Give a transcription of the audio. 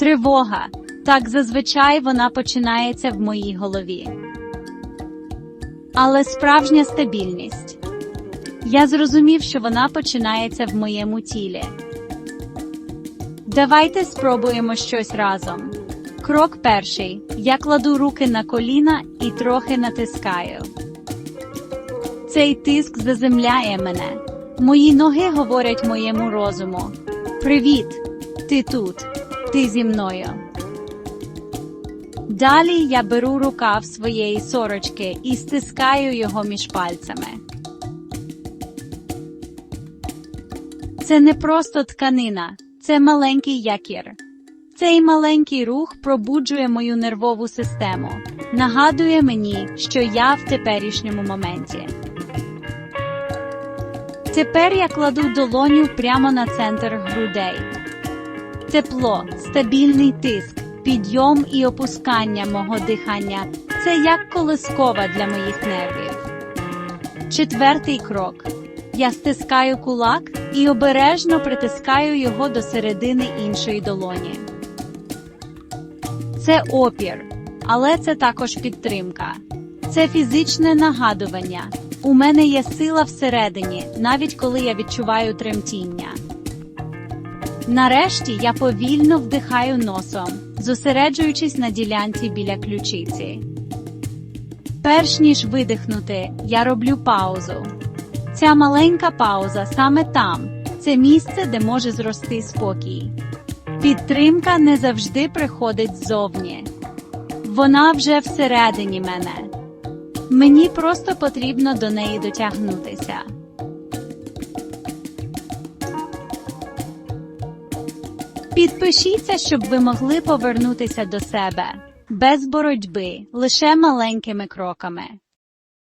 Тривога. Так зазвичай вона починається в моїй голові. Але справжня стабільність. Я зрозумів, що вона починається в моєму тілі. Давайте спробуємо щось разом. Крок перший. Я кладу руки на коліна і трохи натискаю. Цей тиск заземляє мене. Мої ноги говорять моєму розуму. Привіт! Ти тут, ти зі мною. Далі я беру рукав своєї сорочки і стискаю його між пальцями. Це не просто тканина, це маленький якір. Цей маленький рух пробуджує мою нервову систему, нагадує мені, що я в теперішньому моменті. Тепер я кладу долоню прямо на центр грудей. Тепло, стабільний тиск, підйом і опускання мого дихання це як колискова для моїх нервів. Четвертий крок. Я стискаю кулак і обережно притискаю його до середини іншої долоні. Це опір, але це також підтримка. Це фізичне нагадування. У мене є сила всередині, навіть коли я відчуваю тремтіння. Нарешті я повільно вдихаю носом, зосереджуючись на ділянці біля ключиці. Перш ніж видихнути, я роблю паузу. Ця маленька пауза саме там це місце, де може зрости спокій. Підтримка не завжди приходить ззовні. Вона вже всередині мене. Мені просто потрібно до неї дотягнутися. Підпишіться, щоб ви могли повернутися до себе без боротьби, лише маленькими кроками.